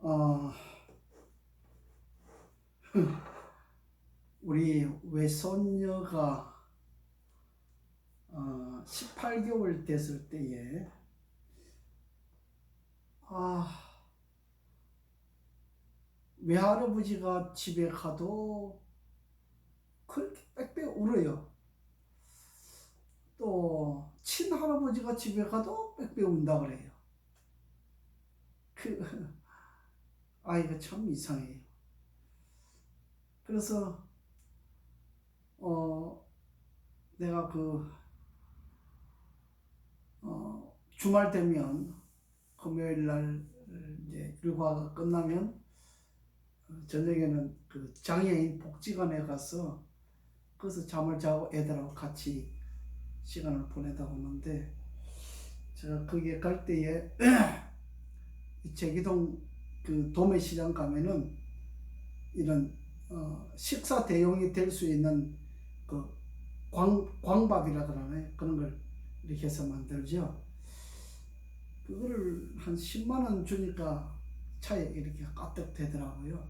어, 우리 외손녀가 어, 18개월 됐을 때에 아 외할아버지가 집에 가도 그렇게 빽빽 울어요. 또 친할아버지가 집에 가도 빽빽 운다 그래요. 그 아이가 참 이상해요. 그래서 어 내가 그 어, 주말 되면 금요일 날 이제 일과가 끝나면 어, 저녁에는 그 장애인 복지관에 가서 거기서 잠을 자고 애들하고 같이 시간을 보내다 오는데 제가 거기에 갈 때에 이 제기동 그 도매시장 가면은 이런 어, 식사 대용이 될 수 있는 그 광, 광밥이라 그러나요? 그런 걸 이렇게 해서 만들죠. 그거를 한 10만 원 주니까 차에 이렇게 가득 되더라고요.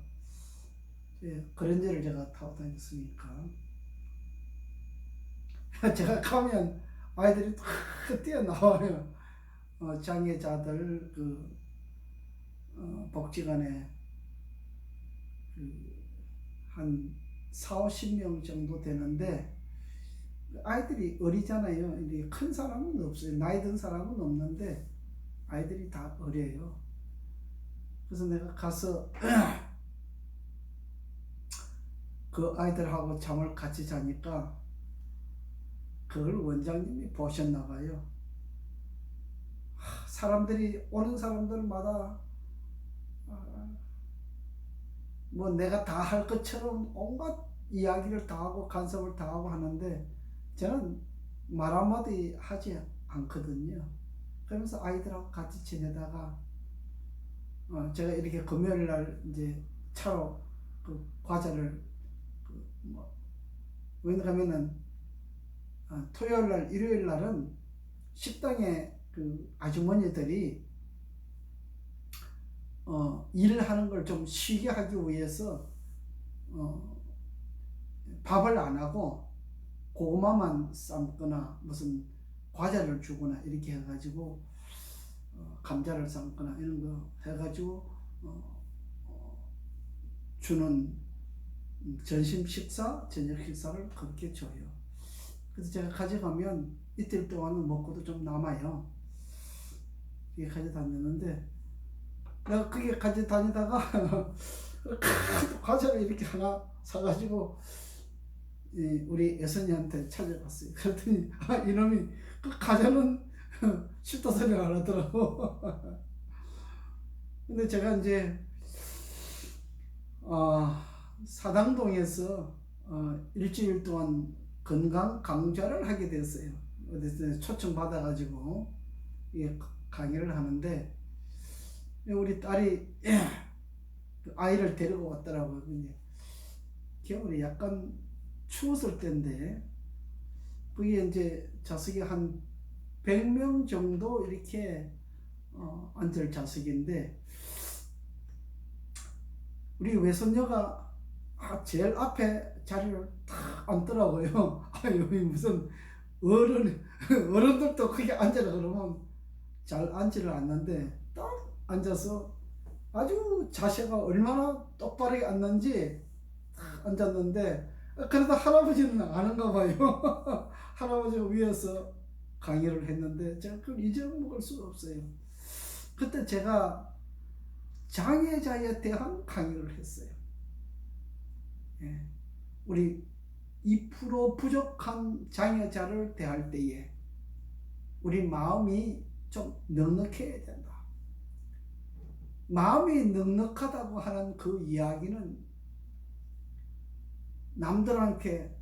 예, 그랜저를 제가 타고 다녔으니까. 제가 가면 아이들이 탁 뛰어나와요. 어, 장애자들 그 어, 복지관에 그 한 4, 50명 정도 되는데 아이들이 어리잖아요. 이제 큰 사람은 없어요. 나이 든 사람은 없는데 아이들이 다 어려요. 그래서 내가 가서 그 아이들하고 잠을 같이 자니까 그걸 원장님이 보셨나 봐요. 하, 사람들이 오는 사람들마다 아, 뭐 내가 다 할 것처럼 온갖 이야기를 다 하고 간섭을 다 하고 하는데 저는 말 한마디 하지 않거든요. 그러면서 아이들하고 같이 지내다가 어, 제가 이렇게 금요일 날 이제 차로 그 과자를 그뭐 왜냐하면은 어, 토요일 날 일요일 날은 식당에 그 아주머니들이 어, 일을 하는 걸 좀 쉬게 하기 위해서 어, 밥을 안 하고 고구마만 삶거나 무슨 과자를 주거나 이렇게 해가지고 어, 감자를 삶거나 이런 거 해가지고 어, 어, 주는 점심 식사, 저녁 식사를 그렇게 줘요. 그래서 제가 가져가면 이틀 동안은 먹고도 좀 남아요. 이게 가져다녔는데 내가 그게 가져다니다가 과자를 이렇게 하나 사가지고 우리 여선이한테 찾아갔어요. 그랬더니 아, 이놈이 그 과자는 싫다 소리 안 하더라고. 근데 제가 이제 어, 사당동에서 어, 일주일 동안 건강 강좌를 하게 됐어요. 어디서 초청 받아가지고 이게 강의를 하는데 우리 딸이 그 아이를 데리고 왔더라고요. 근데 겨울에 약간 추웠을 때인데 그게 이제 좌석이 한 100명 정도 이렇게 어, 앉을 좌석인데 우리 외손녀가 아, 제일 앞에 자리를 탁 앉더라고요. 아, 여기 무슨 어른, 어른들도 크게 앉으라 그러면 잘 앉지를 않는데 딱 앉아서 아주 자세가 얼마나 똑바르게 앉는지 딱 앉았는데 그래도 할아버지는 아는가 봐요. 할아버지가 위에서 강의를 했는데 제가 그걸 잊어먹을 수가 없어요. 그때 제가 장애자에 대한 강의를 했어요. 예. 우리 2% 부족한 장애자를 대할 때에 우리 마음이 좀 넉넉해야 된다. 마음이 넉넉하다고 하는 그 이야기는 남들한테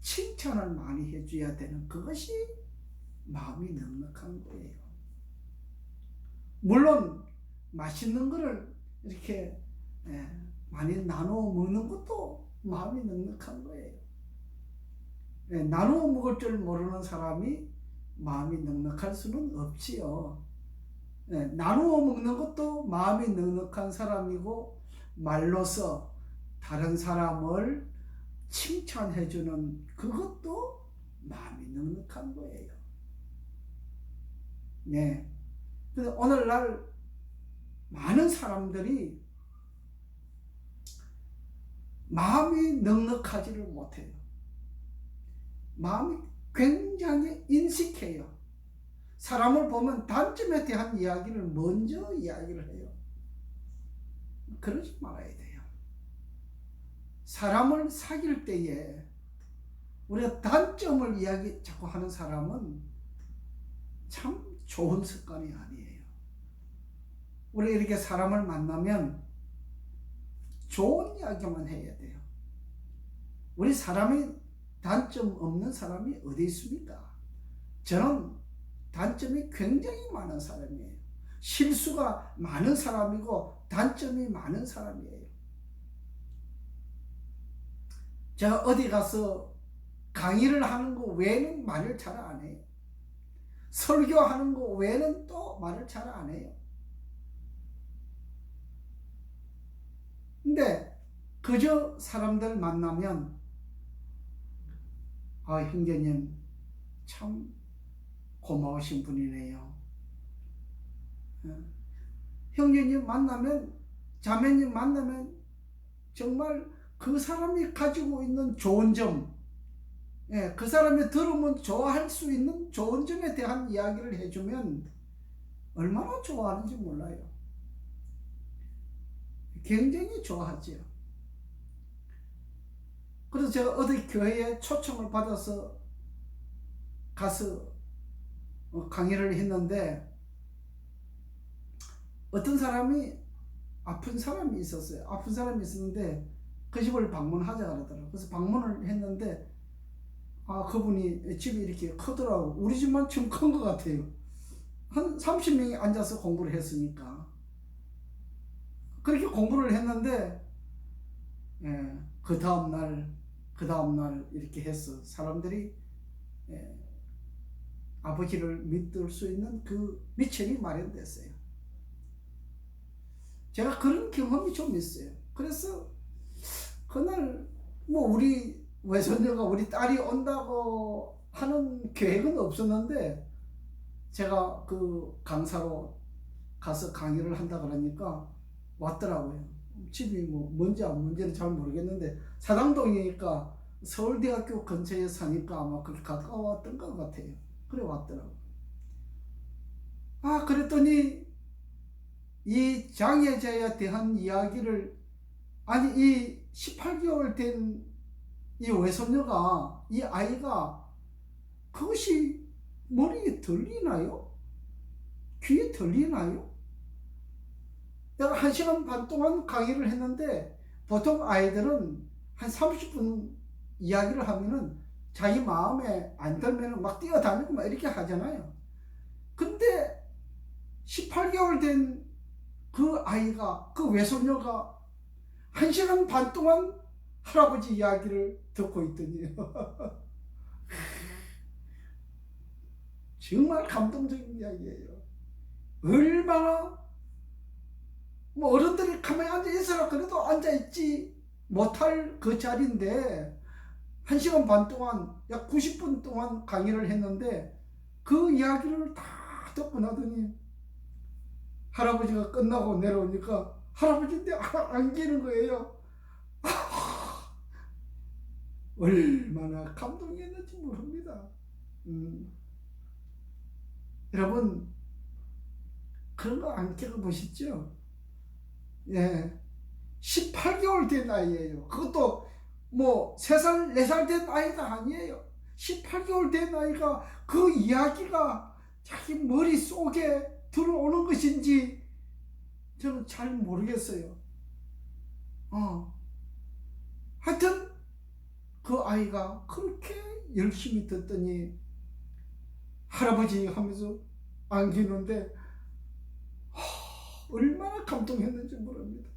칭찬을 많이 해줘야 되는 그것이 마음이 넉넉한 거예요. 물론 맛있는 거를 이렇게 예, 많이 나눠 먹는 것도 마음이 넉넉한 거예요. 예, 나누어 먹을 줄 모르는 사람이 마음이 넉넉할 수는 없지요. 예, 나누어 먹는 것도 마음이 넉넉한 사람이고 말로서 다른 사람을 칭찬해주는 그것도 마음이 넉넉한 거예요. 네. 근데 오늘날 많은 사람들이 마음이 넉넉하지를 못해요. 마음이 굉장히 인식해요. 사람을 보면 단점에 대한 이야기를 먼저 이야기를 해요. 그러지 말아야 돼요. 사람을 사귈 때에 우리가 단점을 이야기 자꾸 하는 사람은 참 좋은 습관이 아니에요. 우리 이렇게 사람을 만나면 좋은 이야기만 해야 돼요. 우리 사람이 단점 없는 사람이 어디 있습니까? 저는 단점이 굉장히 많은 사람이에요. 실수가 많은 사람이고 단점이 많은 사람이에요. 제가 어디 가서 강의를 하는 거 외에는 말을 잘 안 해요. 설교하는 거 외에는 또 말을 잘 안 해요. 근데 그저 사람들 만나면 아 형제님 참 고마우신 분이네요. 어, 형제님 만나면 자매님 만나면 정말 그 사람이 가지고 있는 좋은 점, 예, 그 사람이 들으면 좋아할 수 있는 좋은 점에 대한 이야기를 해주면 얼마나 좋아하는지 몰라요. 굉장히 좋아하지요. 그래서 제가 어디 교회에 초청을 받아서 가서 어, 강의를 했는데 어떤 사람이 아픈 사람이 있었어요. 아픈 사람이 있었는데 그 집을 방문하자 그러더라고요. 그래서 방문을 했는데 아 그분이 집이 이렇게 크더라고. 우리 집만 좀 큰 것 같아요. 한 30명이 앉아서 공부를 했으니까. 그렇게 공부를 했는데 예, 그 다음 날, 그 다음 날 이렇게 해서 사람들이 예, 아버지를 믿을 수 있는 그 미천이 마련됐어요. 제가 그런 경험이 좀 있어요. 그래서 그날 뭐 우리 외손녀가 우리 딸이 온다고 하는 계획은 없었는데 제가 그 강사로 가서 강의를 한다 그러니까 왔더라고요. 집이 뭐 뭔지 안 뭔지는 잘 모르겠는데 사당동이니까 서울대학교 근처에 사니까 아마 그렇게 가까웠던 것 같아요. 그래 왔더라고. 아 그랬더니 이 장애자에 대한 이야기를 아니 이 18개월 된 이 외손녀가 이 아이가 그것이 머리에 들리나요? 귀에 들리나요? 한 시간 반 동안 강의를 했는데 보통 아이들은 한 30분 이야기를 하면은 자기 마음에 안 들면은 막 뛰어다니고 막 이렇게 하잖아요. 근데 18개월 된 그 아이가, 그 외손녀가 한 시간 반 동안 할아버지 이야기를 듣고 있더니 정말 감동적인 이야기예요. 얼마나 뭐 어른들이 가만히 앉아 있으라 그래도 앉아 있지 못할 그 자리인데 한 시간 반 동안 약 90분 동안 강의를 했는데 그 이야기를 다 듣고 나더니 할아버지가 끝나고 내려오니까 할아버지인데 안기는 거예요. 얼마나 감동이었는지 모릅니다. 음. 여러분 그런 거 안 겪어보셨죠? 예. 18개월 된 아이예요. 그것도 뭐 3살, 4살 된 아이가 아니에요. 18개월 된 아이가 그 이야기가 자기 머릿속에 들어오는 것인지 저는 잘 모르겠어요. 어. 하여튼 그 아이가 그렇게 열심히 듣더니 할아버지 하면서 안기는데 얼마나 감동했는지 모릅니다.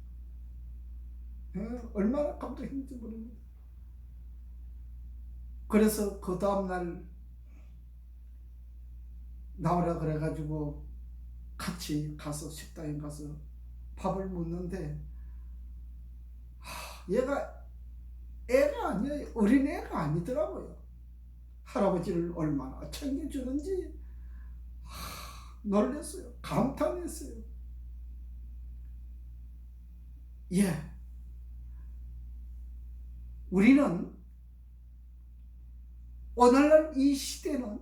예, 얼마나 감동했는지 모릅니다. 그래서 그 다음날 나오라 그래가지고 같이 가서 식당에 가서 밥을 먹는데 하, 얘가 애가 아니에요. 어린 애가 아니더라고요. 할아버지를 얼마나 챙겨주는지 하, 놀랐어요. 감탄했어요. 예. 우리는 오늘날 이 시대는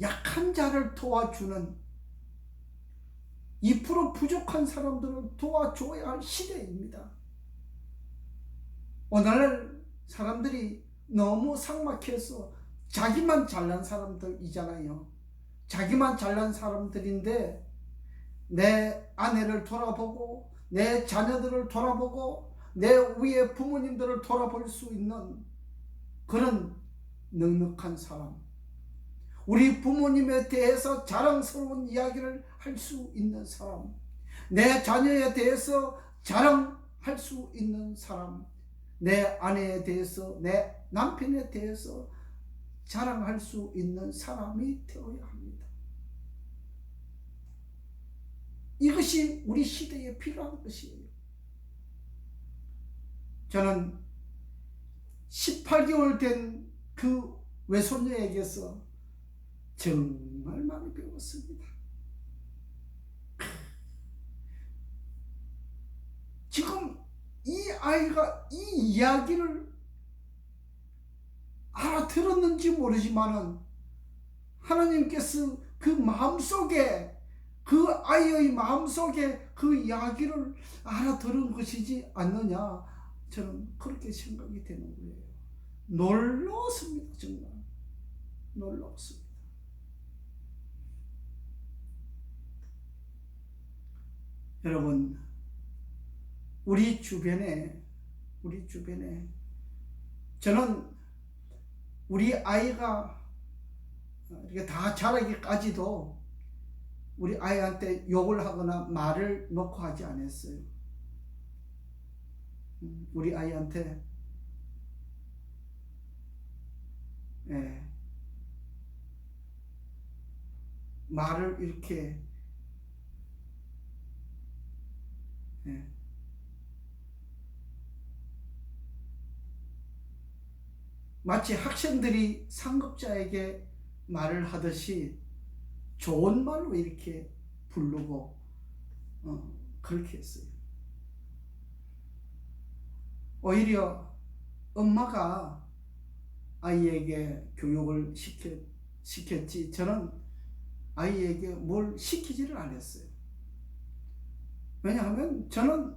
약한 자를 도와주는 2% 부족한 사람들을 도와줘야 할 시대입니다. 오늘날 사람들이 너무 삭막해서 자기만 잘난 사람들이잖아요. 자기만 잘난 사람들인데 내 아내를 돌아보고 내 자녀들을 돌아보고 내 위에 부모님들을 돌아볼 수 있는 그런 넉넉한 사람. 우리 부모님에 대해서 자랑스러운 이야기를 할 수 있는 사람. 내 자녀에 대해서 자랑할 수 있는 사람. 내 아내에 대해서, 내 남편에 대해서 자랑할 수 있는 사람이 되어야 합니다. 이것이 우리 시대에 필요한 것이에요. 저는 18개월 된 그 외손녀에게서 정말 많이 배웠습니다. 지금 이 아이가 이 이야기를 알아들었는지 모르지만은 하나님께서 그 마음속에 그 아이의 마음속에 그 이야기를 알아들은 것이지 않느냐 저는 그렇게 생각이 되는 거예요. 놀라웠습니다 정말 놀라웠습니다. 여러분 우리 주변에 우리 주변에 저는 우리 아이가 이렇게 다 자라기까지도 우리 아이한테 욕을 하거나 말을 놓고 하지 않았어요. 음, 우리 아이한테. 예, 말을 이렇게. 예, 마치 학생들이 상급자에게 말을 하듯이 좋은 말로 이렇게 부르고 어, 그렇게 했어요. 오히려 엄마가 아이에게 교육을 시켜, 시켰지 저는 아이에게 뭘 시키지를 않았어요. 왜냐하면 저는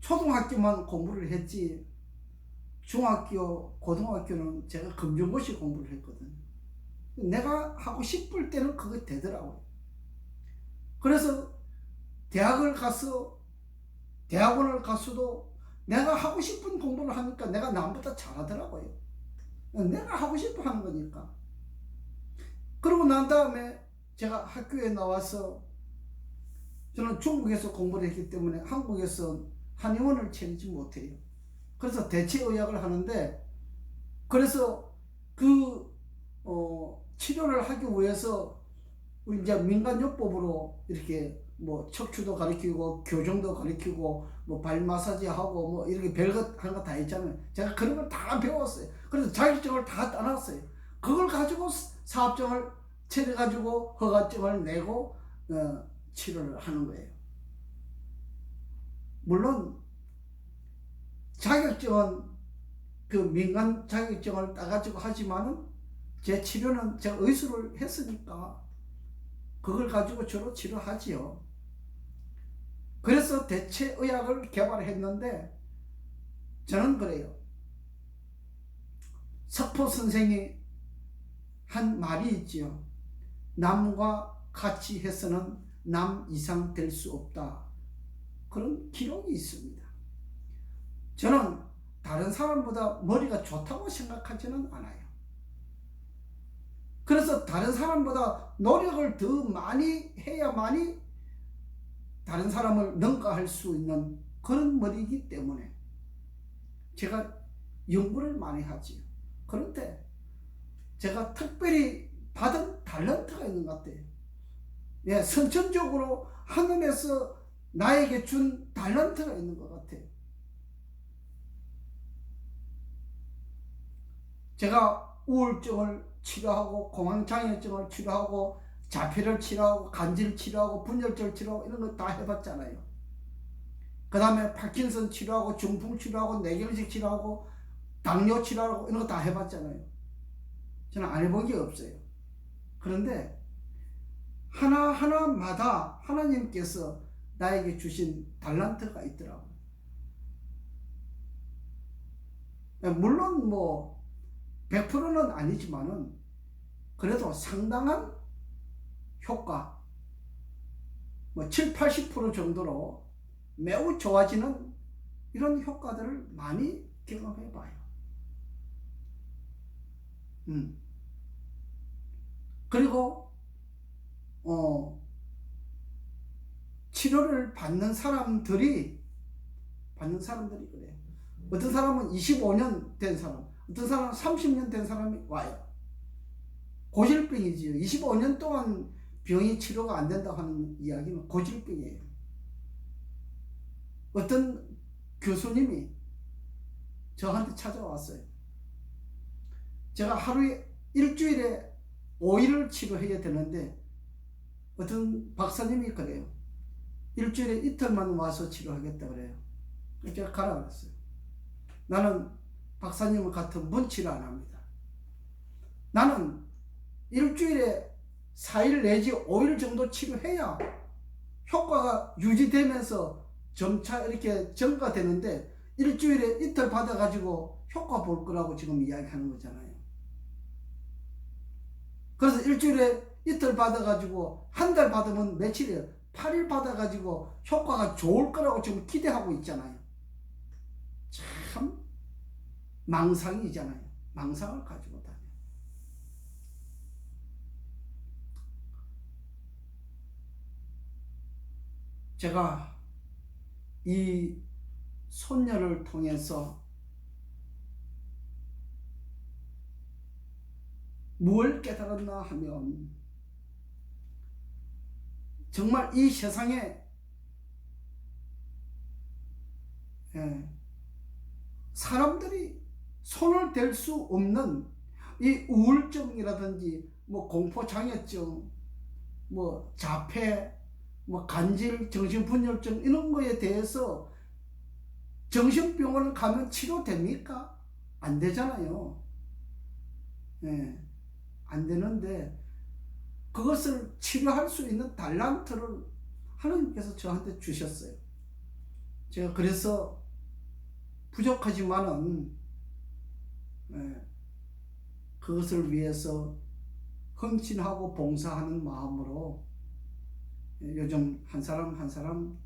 초등학교만 공부를 했지 중학교, 고등학교는 제가 검정고시 공부를 했거든요. 내가 하고 싶을 때는 그게 되더라고요. 그래서 대학을 가서 대학원을 가서도 내가 하고 싶은 공부를 하니까 내가 남보다 잘하더라고요. 내가 하고 싶어 하는 거니까. 그러고 난 다음에 제가 학교에 나와서 저는 중국에서 공부를 했기 때문에 한국에서 한의원을 채우지 못해요. 그래서 대체의학을 하는데 그래서 그 어, 치료를 하기 위해서 이제 민간요법으로 이렇게 뭐 척추도 가리키고 교정도 가리키고 뭐 발 마사지 하고 뭐 이렇게 별것 하는 거다 있잖아요. 제가 그런 걸 다 배웠어요. 그래서 자격증을 다 따놨어요. 그걸 가지고 사업증을 체려 가지고 허가증을 내고 어, 치료를 하는 거예요. 물론 자격증은 그 민간 자격증을 따가지고 하지만은 제 치료는 제가 의술을 했으니까 그걸 가지고 주로 치료하지요. 그래서 대체 의학을 개발했는데 저는 그래요. 석포 선생이 한 말이 있지요. 남과 같이 해서는 남 이상 될 수 없다. 그런 기록이 있습니다. 저는 다른 사람보다 머리가 좋다고 생각하지는 않아요. 그래서 다른 사람보다 노력을 더 많이 해야만이 다른 사람을 능가할 수 있는 그런 머리이기 때문에 제가 연구를 많이 하지요. 그런데 제가 특별히 받은 탤런트가 있는 것 같아요. 예, 선천적으로 하늘에서 나에게 준 탤런트가 있는 것 같아요. 제가 우울증을 치료하고 공황장애증을 치료하고 자폐를 치료하고 간질 치료하고 분열증 치료하고 이런 거 다 해봤잖아요. 그 다음에 파킨슨 치료하고 중풍 치료하고 뇌경색 치료하고 당뇨 치료하고 이런 거 다 해봤잖아요. 저는 안 해본 게 없어요. 그런데 하나하나마다 하나님께서 나에게 주신 달란트가 있더라고요. 물론 뭐 100%는 아니지만은 그래도 상당한 효과 뭐 7, 80% 정도로 매우 좋아지는 이런 효과들을 많이 경험해 봐요. 음. 그리고 어 치료를 받는 사람들이 받는 사람들이 그래요. 어떤 사람은 25년 된 사람, 어떤 사람은 30년 된 사람이 와요. 고질병이지요. 25년 동안 병이 치료가 안 된다고 하는 이야기는 고질병이에요. 어떤 교수님이 저한테 찾아왔어요. 제가 하루에 일주일에 5일을 치료해야 되는데 어떤 박사님이 그래요. 일주일에 이틀만 와서 치료하겠다 그래요. 제가 가라 그랬어요. 나는 박사님과 같은 문치를 안 합니다. 나는 일주일에 4일 내지 5일 정도 치료해야 효과가 유지되면서 점차 이렇게 증가되는데 일주일에 이틀 받아가지고 효과 볼 거라고 지금 이야기하는 거잖아요. 그래서 일주일에 이틀 받아가지고 한 달 받으면 며칠이에요? 8일 받아가지고 효과가 좋을 거라고 지금 기대하고 있잖아요. 참 망상이잖아요. 망상을 가지고 다녀. 제가 이 손녀를 통해서 뭘 깨달았나 하면 정말 이 세상에 예, 사람들이 손을 댈 수 없는 이 우울증이라든지 뭐 공포장애증, 뭐 자폐, 뭐 간질, 정신분열증 이런 거에 대해서 정신병원을 가면 치료됩니까? 안 되잖아요. 예, 안 되는데 그것을 치료할 수 있는 달란트를 하나님께서 저한테 주셨어요. 제가 그래서 부족하지만은 예, 그것을 위해서 헌신하고 봉사하는 마음으로 예, 요즘 한 사람 한 사람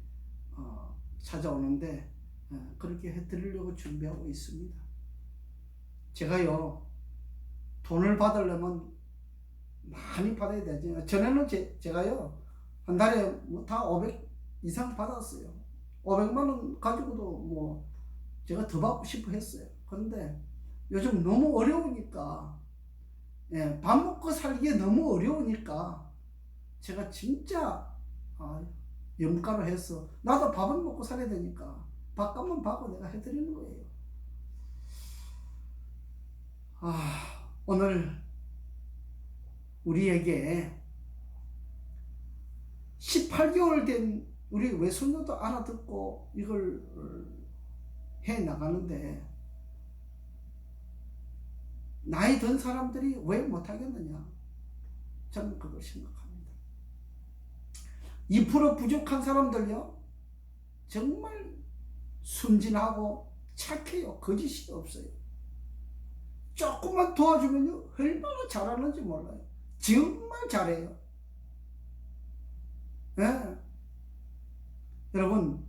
어, 찾아오는데 예, 그렇게 해드리려고 준비하고 있습니다. 제가요 돈을 받으려면 많이 받아야 되죠. 전에는 제, 제가요 한 달에 뭐 다 500 이상 받았어요. 500만 원 가지고도 뭐 제가 더 받고 싶어 했어요. 그런데 요즘 너무 어려우니까 예, 밥 먹고 살기에 너무 어려우니까 제가 진짜 아, 염가로 해서 나도 밥을 먹고 살아야 되니까 밥값만 받고 내가 해드리는 거예요. 아, 오늘 우리에게 18개월 된 우리 외손녀도 알아듣고 이걸 해 나가는데 나이 든 사람들이 왜 못하겠느냐? 저는 그걸 생각합니다. 2% 부족한 사람들요, 정말 순진하고 착해요. 거짓이 없어요. 조금만 도와주면요, 얼마나 잘하는지 몰라요. 정말 잘해요. 네. 여러분,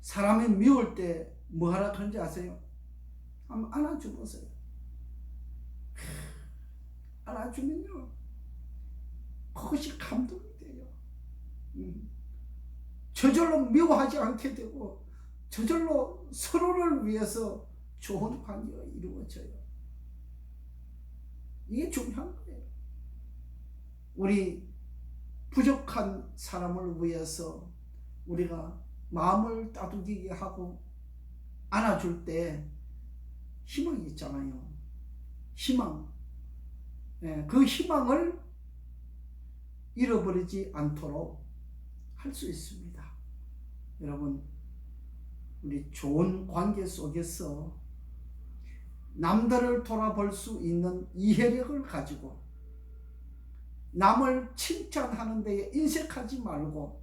사람이 미울 때 뭐 하라 그런지 아세요? 한번 안아줘 보세요. 안아주면요, 그것이 감동이 돼요. 음. 저절로 미워하지 않게 되고 저절로 서로를 위해서 좋은 관계가 이루어져요. 이게 중요한 거예요. 우리 부족한 사람을 위해서 우리가 마음을 따뜻하게 하고 안아줄 때 희망이 있잖아요. 희망. 예, 그 희망을 잃어버리지 않도록 할 수 있습니다. 여러분, 우리 좋은 관계 속에서 남들을 돌아볼 수 있는 이해력을 가지고 남을 칭찬하는 데에 인색하지 말고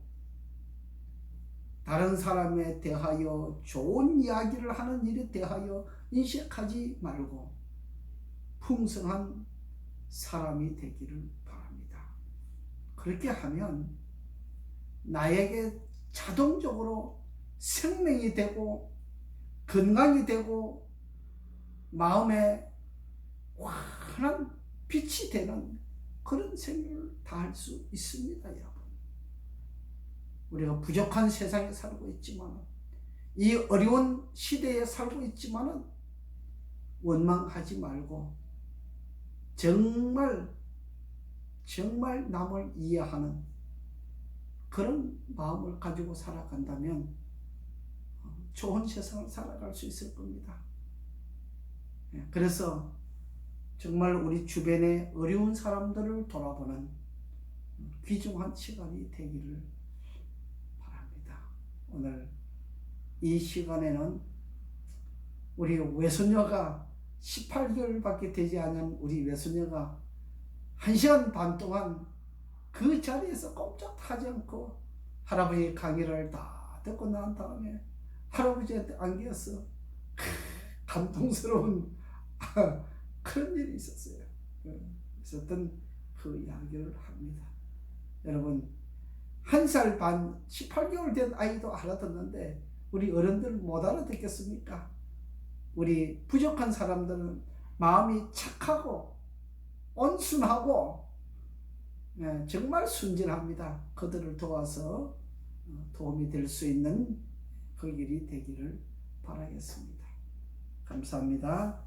다른 사람에 대하여 좋은 이야기를 하는 일에 대하여 인색하지 말고 풍성한 사람이 되기를 바랍니다. 그렇게 하면 나에게 자동적으로 생명이 되고 건강이 되고 마음에 환한 빛이 되는 그런 생명을 다 할 수 있습니다, 여러분. 우리가 부족한 세상에 살고 있지만, 이 어려운 시대에 살고 있지만은 원망하지 말고 정말 정말 남을 이해하는 그런 마음을 가지고 살아간다면 좋은 세상을 살아갈 수 있을 겁니다. 예, 그래서 정말 우리 주변의 어려운 사람들을 돌아보는 귀중한 시간이 되기를 바랍니다. 오늘 이 시간에는 우리 외손녀가 18개월밖에 되지 않은 우리 외손녀가 1시간 반 동안 그 자리에서 꼼짝하지 않고 할아버지 강의를 다 듣고 난 다음에 할아버지한테 안겼어. 감동스러운 그런 일이 있었어요. 있었던 그 이야기를 합니다. 여러분, 한 살 반, 18개월 된 아이도 알아듣는데 우리 어른들 못 알아듣겠습니까? 우리 부족한 사람들은 마음이 착하고 온순하고 예, 정말 순진합니다. 그들을 도와서 어, 도움이 될 수 있는 그 일이 되기를 바라겠습니다. 감사합니다.